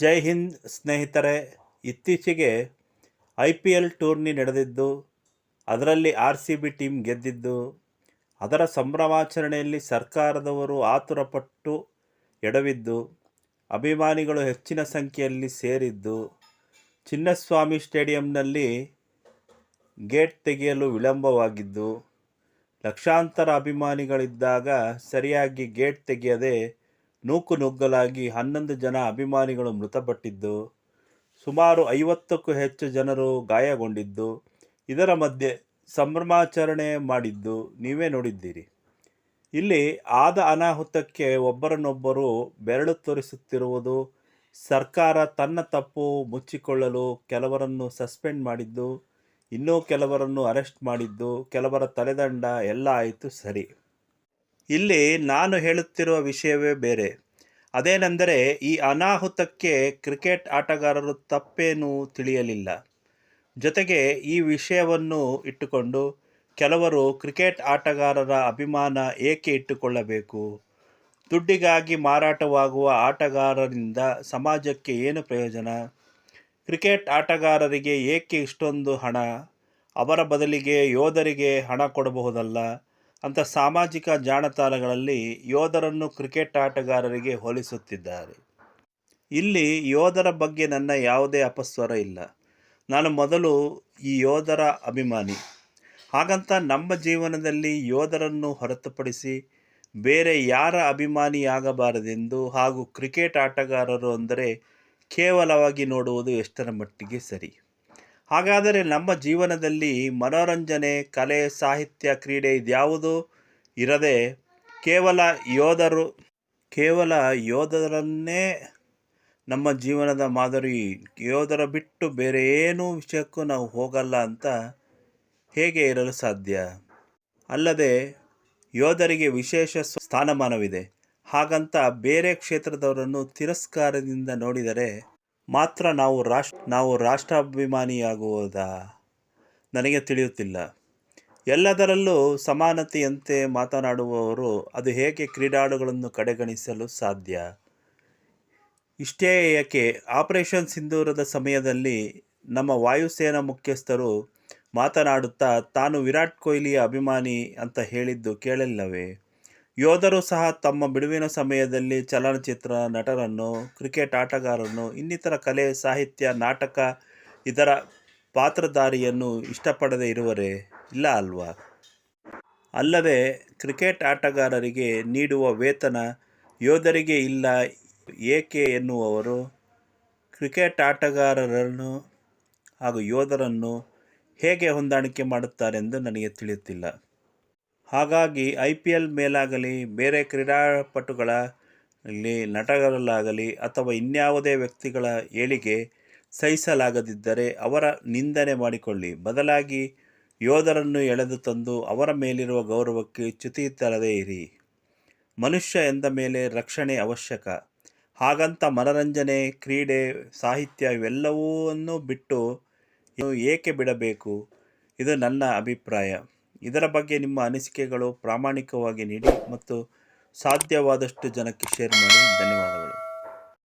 ಜೈ ಹಿಂದ್ ಸ್ನೇಹಿತರೆ, ಇತ್ತೀಚೆಗೆ I P L tourney ನಡೆದಿದ್ದು, ಅದರಲ್ಲಿ ಆರ್ ಸಿ ಬಿ ಟೀಮ್ ಗೆದ್ದಿದ್ದು. ಅದರ ಸಂಭ್ರಮಾಚರಣೆಯಲ್ಲಿ ಸರ್ಕಾರದವರು ಆತುರಪಟ್ಟು ಎಡವಿದ್ದು, ಅಭಿಮಾನಿಗಳು ಹೆಚ್ಚಿನ ಸಂಖ್ಯೆಯಲ್ಲಿ ಸೇರಿದ್ದು. ಚಿನ್ನಸ್ವಾಮಿ ಸ್ಟೇಡಿಯಂನಲ್ಲಿ ಗೇಟ್ ತೆಗೆಯಲು ವಿಳಂಬವಾಗಿದ್ದು, ಲಕ್ಷಾಂತರ ಅಭಿಮಾನಿಗಳಿದ್ದಾಗ ಸರಿಯಾಗಿ ಗೇಟ್ ತೆಗೆಯದೆ ನೂಕು ನುಗ್ಗಲಾಗಿ ಹನ್ನೊಂದು ಜನ ಅಭಿಮಾನಿಗಳು ಮೃತಪಟ್ಟಿದ್ದು, ಸುಮಾರು ಐವತ್ತಕ್ಕೂ ಹೆಚ್ಚು ಜನರು ಗಾಯಗೊಂಡಿದ್ದು, ಇದರ ಮಧ್ಯೆ ಸಂಭ್ರಮಾಚರಣೆ ಮಾಡಿದ್ದು ನೀವೇ ನೋಡಿದ್ದೀರಿ. ಇಲ್ಲಿ ಆದ ಅನಾಹುತಕ್ಕೆ ಒಬ್ಬರನ್ನೊಬ್ಬರು ಬೆರಳು ತೋರಿಸುತ್ತಿರುವುದು, ಸರ್ಕಾರ ತನ್ನ ತಪ್ಪು ಮುಚ್ಚಿಕೊಳ್ಳಲು ಕೆಲವರನ್ನು ಸಸ್ಪೆಂಡ್ ಮಾಡಿದ್ದು, ಇನ್ನೂ ಕೆಲವರನ್ನು ಅರೆಸ್ಟ್ ಮಾಡಿದ್ದು, ಕೆಲವರ ತಲೆದಂಡ ಎಲ್ಲ ಆಯಿತು ಸರಿ. ಇಲ್ಲಿ ನಾನು ಹೇಳುತ್ತಿರುವ ವಿಷಯವೇ ಬೇರೆ. ಅದೇನೆಂದರೆ ಈ ಅನಾಹುತಕ್ಕೆ ಕ್ರಿಕೆಟ್ ಆಟಗಾರರು ತಪ್ಪೇನೂ ತಿಳಿಯಲಿಲ್ಲ. ಜೊತೆಗೆ ಈ ವಿಷಯವನ್ನು ಇಟ್ಟುಕೊಂಡು ಕೆಲವರು ಕ್ರಿಕೆಟ್ ಆಟಗಾರರ ಅಭಿಮಾನ ಏಕೆ ಇಟ್ಟುಕೊಳ್ಳಬೇಕು? ದುಡ್ಡಿಗಾಗಿ ಮಾರಾಟವಾಗುವ ಆಟಗಾರರಿಂದ ಸಮಾಜಕ್ಕೆ ಏನು ಪ್ರಯೋಜನ? ಕ್ರಿಕೆಟ್ ಆಟಗಾರರಿಗೆ ಏಕೆ ಇಷ್ಟೊಂದು ಹಣ? ಅವರ ಬದಲಿಗೆ ಯೋಧರಿಗೆ ಹಣ ಕೊಡಬಹುದಲ್ಲ? ಅಂತ ಸಾಮಾಜಿಕ ಜಾಣತಾಣಗಳಲ್ಲಿ ಯೋಧರನ್ನು ಕ್ರಿಕೆಟ್ ಆಟಗಾರರಿಗೆ ಹೋಲಿಸುತ್ತಿದ್ದಾರೆ. ಇಲ್ಲಿ ಯೋಧರ ಬಗ್ಗೆ ನನ್ನ ಯಾವುದೇ ಅಪಸ್ವರ ಇಲ್ಲ. ನಾನು ಮೊದಲು ಈ ಯೋಧರ ಅಭಿಮಾನಿ. ಹಾಗಂತ ನಮ್ಮ ಜೀವನದಲ್ಲಿ ಯೋಧರನ್ನು ಹೊರತುಪಡಿಸಿ ಬೇರೆ ಯಾರ ಅಭಿಮಾನಿಯಾಗಬಾರದೆಂದು ಹಾಗೂ ಕ್ರಿಕೆಟ್ ಆಟಗಾರರು ಅಂದರೆ ಕೇವಲವಾಗಿ ನೋಡುವುದು ಎಷ್ಟರ ಮಟ್ಟಿಗೆ ಸರಿ. ಹಾಗಾದರೆ ನಮ್ಮ ಜೀವನದಲ್ಲಿ ಮನೋರಂಜನೆ, ಕಲೆ, ಸಾಹಿತ್ಯ, ಕ್ರೀಡೆ ಇದ್ಯಾವುದು ಇರದೆ ಕೇವಲ ಯೋಧರು, ಕೇವಲ ಯೋಧರನ್ನೇ ನಮ್ಮ ಜೀವನದ ಮಾದರಿ, ಯೋಧರ ಬಿಟ್ಟು ಬೇರೆ ಏನೂ ವಿಷಯಕ್ಕೂ ನಾವು ಹೋಗಲ್ಲ ಅಂತ ಹೇಗೆ ಇರಲು ಸಾಧ್ಯ? ಅಲ್ಲದೆ ಯೋಧರಿಗೆ ವಿಶೇಷ ಸ್ಥಾನಮಾನವಿದೆ. ಹಾಗಂತ ಬೇರೆ ಕ್ಷೇತ್ರದವರನ್ನು ತಿರಸ್ಕಾರದಿಂದ ನೋಡಿದರೆ ಮಾತ್ರ ನಾವು ರಾಷ್ಟ್ರ, ನಾವು ರಾಷ್ಟ್ರಾಭಿಮಾನಿಯಾಗುವುದಾ? ನನಗೆ ತಿಳಿಯುತ್ತಿಲ್ಲ. ಎಲ್ಲದರಲ್ಲೂ ಸಮಾನತೆಯಂತೆ ಮಾತನಾಡುವವರು ಅದು ಹೇಗೆ ಕ್ರೀಡಾಳುಗಳನ್ನು ಕಡೆಗಣಿಸಲು ಸಾಧ್ಯ? ಇಷ್ಟೇ ಏಕೆ, ಆಪರೇಷನ್ ಸಿಂಧೂರದ ಸಮಯದಲ್ಲಿ ನಮ್ಮ ವಾಯುಸೇನಾ ಮುಖ್ಯಸ್ಥರು ಮಾತನಾಡುತ್ತಾ, ತಾನು ವಿರಾಟ್ ಕೊಹ್ಲಿಯ ಅಭಿಮಾನಿ ಅಂತ ಹೇಳಿದ್ದು ಕೇಳಿಲ್ಲವೇ ಯೋಧರು ಸಹ ತಮ್ಮ ಬಿಡುವಿನ ಸಮಯದಲ್ಲಿ ಚಲನಚಿತ್ರ, ನಟರನ್ನು, ಕ್ರಿಕೆಟ್ ಆಟಗಾರರನ್ನು, ಇನ್ನಿತರ ಕಲೆ, ಸಾಹಿತ್ಯ, ನಾಟಕ, ಇದರ ಪಾತ್ರಧಾರಿಯನ್ನು ಇಷ್ಟಪಡದೇ ಇರುವರೇ ಇಲ್ಲ ಅಲ್ವಾ? ಅಲ್ಲದೆ ಕ್ರಿಕೆಟ್ ಆಟಗಾರರಿಗೆ ನೀಡುವ ವೇತನ ಯೋಧರಿಗೆ ಇಲ್ಲ, ಏಕೆ ಎನ್ನುವವರು ಕ್ರಿಕೆಟ್ ಆಟಗಾರರನ್ನು ಹಾಗೂ ಯೋಧರನ್ನು ಹೇಗೆ ಹೊಂದಾಣಿಕೆ ಮಾಡುತ್ತಾರೆಂದು ನನಗೆ ತಿಳಿಯುತ್ತಿಲ್ಲ. ಹಾಗಾಗಿ ಐ ಪಿ ಎಲ್ ಮೇಲಾಗಲಿ, ಬೇರೆ ಕ್ರೀಡಾಪಟುಗಳಲ್ಲಿ ನಟರಲ್ಲಾಗಲಿ ಅಥವಾ ಇನ್ಯಾವುದೇ ವ್ಯಕ್ತಿಗಳ ಏಳಿಗೆ ಸಹಿಸಲಾಗದಿದ್ದರೆ ಅವರ ನಿಂದನೆ ಮಾಡಿಕೊಳ್ಳಿ. ಬದಲಾಗಿ ಯೋಧರನ್ನು ಎಳೆದು ತಂದು ಅವರ ಮೇಲಿರುವ ಗೌರವಕ್ಕೆ ಚ್ಯುತಿ ತರದೇ ಇರಿ. ಮನುಷ್ಯ ಎಂದ ಮೇಲೆ ರಕ್ಷಣೆ ಅವಶ್ಯಕ. ಹಾಗಂತ ಮನರಂಜನೆ, ಕ್ರೀಡೆ, ಸಾಹಿತ್ಯ ಇವೆಲ್ಲವೂ ಬಿಟ್ಟು ಏಕೆ ಬಿಡಬೇಕು? ಇದು ನನ್ನ ಅಭಿಪ್ರಾಯ. ಇದರ ಬಗ್ಗೆ ನಿಮ್ಮ ಅನಿಸಿಕೆಗಳು ಪ್ರಾಮಾಣಿಕವಾಗಿ ನೀಡಿ ಮತ್ತು ಸಾಧ್ಯವಾದಷ್ಟು ಜನಕ್ಕೆ ಶೇರ್ ಮಾಡಿ. ಧನ್ಯವಾದಗಳು.